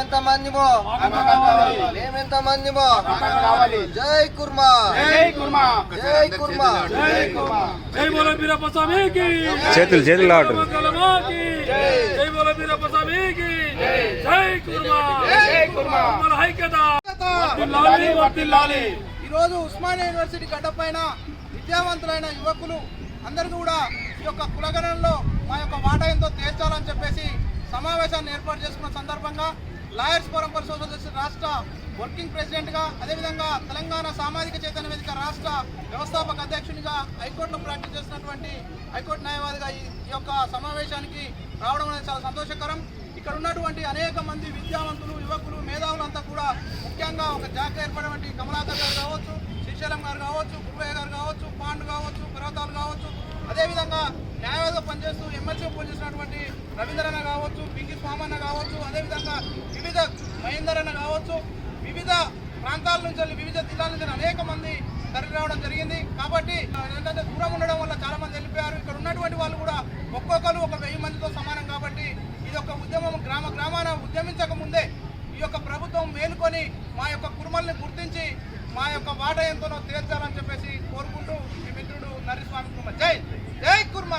మేమెంత మందిమో. మేమెంత మందిమో. జై కుర్మా. జై కుర్మా. జై కుర్మా. జై కుర్మా. జై బోలో వీరప్ప స్వామికి చేతులు చేతులు మంగళమాకి జై బోలో వీరప్ప స్వామికి జై కుర్మా. జై కుర్మా. మన ఐక్యత. వర్ధిల్లాలి వర్ధిల్లాలి ఈరోజు ఉస్మానియా యూనివర్సిటీ గడ్డ పైన విద్యావంతులైన యువకులు అందరూ కూడా ఈ యొక్క కులగణంలో మా యొక్క వాటా ఎంతో తేల్చాలని చెప్పేసి సమావేశాన్ని ఏర్పాటు చేసుకున్న సందర్భంగా lawyers forum for social justice రాష్ట్ర వర్కింగ్ ప్రెసిడెంట్గా అదేవిధంగా తెలంగాణ సామాజిక చైతన్య వేదిక రాష్ట్ర వ్యవస్థాపక అధ్యక్షునిగా హైకోర్టులో ప్రాక్టీస్ చేసినటువంటి హైకోర్టు న్యాయవాదిగా ఈ యొక్క సమావేశానికి రావడం అనేది చాలా సంతోషకరం. ఇక్కడ ఉన్నటువంటి అనేక మంది విద్యావంతులు యువకులు మేధావులంతా కూడా ముఖ్యంగా ఒక జాక ఏర్పడినటువంటి కమలాకర్ గారు కావచ్చు శ్రీశైలం గారు కావచ్చు గురువయ్య గారు కావచ్చు పాండు కావచ్చు పర్వతాలు కావచ్చు. అదేవిధంగా న్యాయవాదిగా పనిచేస్తూ ఎమ్మెల్సీ పనిచేసినటువంటి రవీంద్రనాథ్ కావచ్చు అన్న కావచ్చు అదేవిధంగా వివిధ మహేందర్ అన్న కావచ్చు వివిధ ప్రాంతాల నుంచి వెళ్ళి వివిధ జిల్లాల నుంచి అనేక మంది తరలి రావడం జరిగింది. కాబట్టి ఏంటంటే దూరం ఉండడం వల్ల చాలా మంది వెళ్ళిపోయారు. ఇక్కడ ఉన్నటువంటి వాళ్ళు కూడా ఒక్కొక్కరు ఒక వెయ్యి మందితో సమానం కాబట్టి ఇది ఒక ఉద్యమం. గ్రామ గ్రామాన ఉద్యమించక ముందే ఈ యొక్క ప్రభుత్వం మేలుకొని మా యొక్క కురుమల్ని గుర్తించి మా యొక్క వాట ఎంతనో తీర్చాలని చెప్పేసి కోరుకుంటూ మీ మిత్రుడు నరేష్ కుర్మ జై జై కుర్మ!